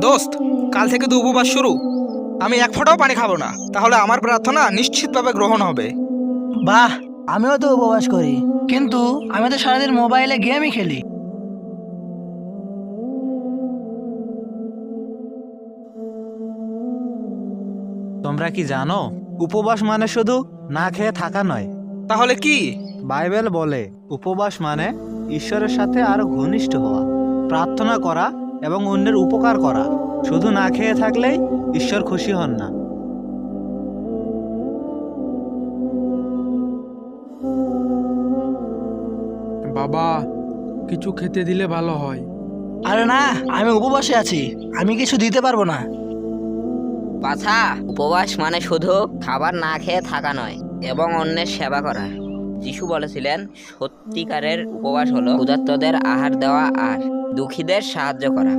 দোস্ত কাল থেকে তো উপবাস শুরু। আমি এক ফোঁটাও পানি খাব না। তাহলে আমার প্রার্থনা নিশ্চিতভাবে গ্রহণ হবে। বাহ আমিও তো উপবাস করি। কিন্তু আমি তো সারাদিন মোবাইলে গেমই খেলি। তোমরা কি জানো উপবাস মানে শুধু না খেয়ে থাকা নয়। তাহলে কি? বাইবেল বলে উপবাস মানে ঈশ্বরের সাথে আরও ঘনিষ্ঠ হওয়া। প্রার্থনা করা এবং অন্যের উপকার করা। শুধু না খেয়ে থাকলেই ঈশ্বর খুশি হন না। বাবা কিছু খেতে দিলে ভালো হয়। আরে না আমি উপবাসে আছি। আমি কিছু দিতে পারব না। পাছা উপবাস মানে শুধু খাবার না খেয়ে থাকা নয় এবং অন্যের সেবা করা। যিশু বলেছিলেন সত্যিকারের উপবাস হলো ক্ষুধার্তদের আহার দেওয়া আর দুঃখীদের সাহায্য করা।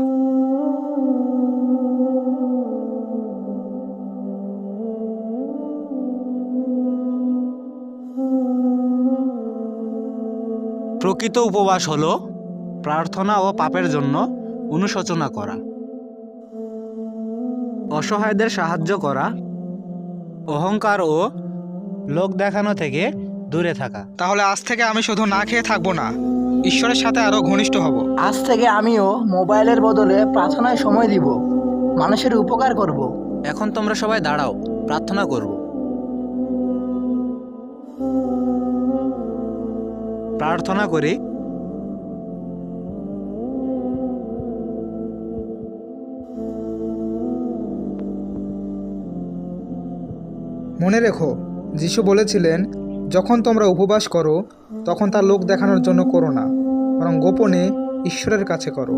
প্রকৃত উপবাস হলো প্রার্থনা ও পাপের জন্য অনুশোচনা করা। অসহায়দের সাহায্য করা। অহংকার ও লোক দেখানো থেকে দূরে থাকা। তাহলে আজ থেকে আমি শুধু না খেয়ে থাকব না ঈশ্বরের সাথে আরও ঘনিষ্ঠ হব। আজ থেকে আমিও মোবাইলের বদলে প্রার্থনায় সময় দিব মানুষের উপকার করব। এখন তোমরা সবাই দাঁড়াও প্রার্থনা করব। প্রার্থনা করি। মনে রেখো যিশু বলেছিলেন যখন তোমরা উপবাস করো, তখন তা লোক দেখানোর জন্য করো না, বরং গোপনে ঈশ্বরের কাছে করো।